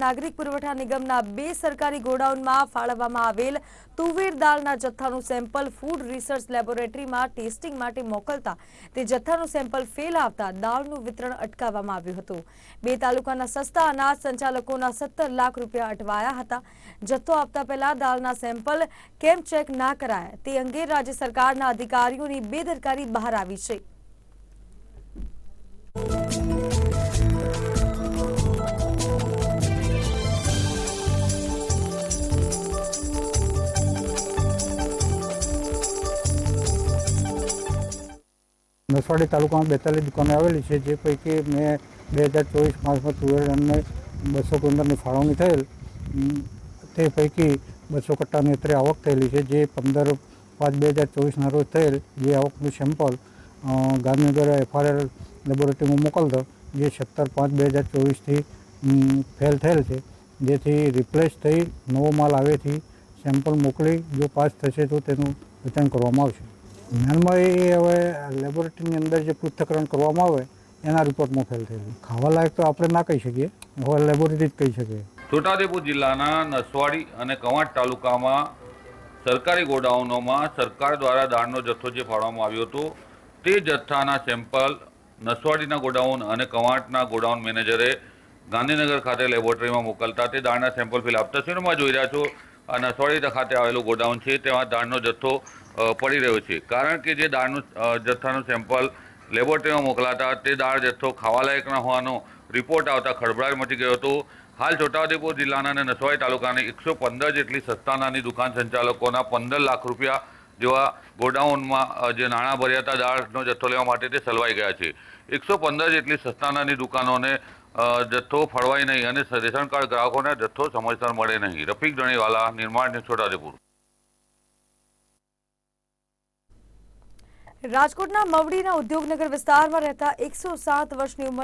નાગરિક પુરવઠા નિગમના બે સરકારી ગોડાઉનમાં ફાળવવામાં આવેલ તુવેર દાળના જથ્થાનું સેમ્પલ ફૂડ રિસર્ચ લેબોરેટરીમાં ટેસ્ટિંગ માટે મોકલતા તે જથ્થાનું સેમ્પલ ફેલ આવતા દાળનું વિતરણ અટકાવવામાં આવ્યું હતું. બે તાલુકાના સસ્તા અનાજ સંચાલકોના સત્તર લાખ રૂપિયા અટવાયા હતા. જથ્થો આપતા પહેલા દાળના સેમ્પલ કેમ ચેક ના કરાયા તે અંગે રાજ્ય સરકારના અધિકારીઓની બેદરકારી બહાર આવી છે. નસવાડી તાલુકામાં બેતાલીસ દુકાનો આવેલી છે, જે પૈકી મેં બે હજાર ચોવીસ પાંચમાં તુવેર અને બસો પંદરની ફાળવણી થયેલ. તે પૈકી બસો કટ્ટાની અત્રે આવક થયેલી છે, જે પંદર પાંચ બે હજાર ચોવીસના રોજ થયેલ. જે આવકનું સેમ્પલ ગાંધીનગર એફઆરએલ લેબોરેટરીમાં મોકલતો, જે સત્તર પાંચ બે હજાર ચોવીસથી ફેલ થયેલ છે. જેથી રિપ્લેસ થઈ નવો માલ આવેથી સેમ્પલ મોકલી, જો પાસ થશે તો તેનું વેચાણ કરવામાં આવશે. ધ્યાનમાં એ હવે લેબોરેટરીની અંદર જે પૃથ્થકરણ કરવામાં આવે, એના રિપોર્ટમાં ફેલ થયેલું. ખાવા લાયક તો આપણે ના કહી શકીએ, હવે લેબોરેટરી જ કહી શકીએ. છોટાઉદેપુર જિલ્લાના નસવાડી અને કવાંટ તાલુકામાં સરકારી ગોડાઉનોમાં સરકાર દ્વારા દાળનો જથ્થો જે ફાળવવામાં આવ્યો હતો, તે જથ્થાના સેમ્પલ નસવાડીના ગોડાઉન અને કવાંટના ગોડાઉન મેનેજરે ગાંધીનગર ખાતે લેબોરેટરીમાં મોકલતા તે દાળના સેમ્પલ ફિલ આપ તસવીરમાં જોઈ રહ્યા છો? આ નસવાડી ખાતે આવેલું ગોડાઉન છે, તેમાં દાળનો જથ્થો પડી રહ્યો છે. કારણ કે જે દાળનું જથ્થાનું સેમ્પલ લેબોરેટરીમાં મોકલાતા, તે દાળ જથ્થો ખાવાલાયક ન હોવાનો રિપોર્ટ આવતા ખળભળાટ મચી ગયો હતો. હાલ છોટાઉદેપુર જિલ્લાના અને નસવાઈ તાલુકાની એકસો પંદર જેટલી સસ્તાનાની દુકાન સંચાલકોના પંદર લાખ રૂપિયા જેવા ગોડાઉનમાં જે નાણાં ભર્યા હતા, દાળનો જથ્થો લેવા માટે તે સલવાઈ ગયા છે. એકસો પંદર જેટલી સસ્તાનાની દુકાનોને જથ્થો ફળવાય નહીં અને રેશન કાર્ડ ગ્રાહકોને જથ્થો સમયસર મળે નહીં. રફીક જણીવાલા નિર્માણ છોટાઉદેપુર. રાજકોટના મવડીના ઉદ્યોગનગર વિસ્તારમાં રહેતા એકસો સાત વર્ષની ઉંમર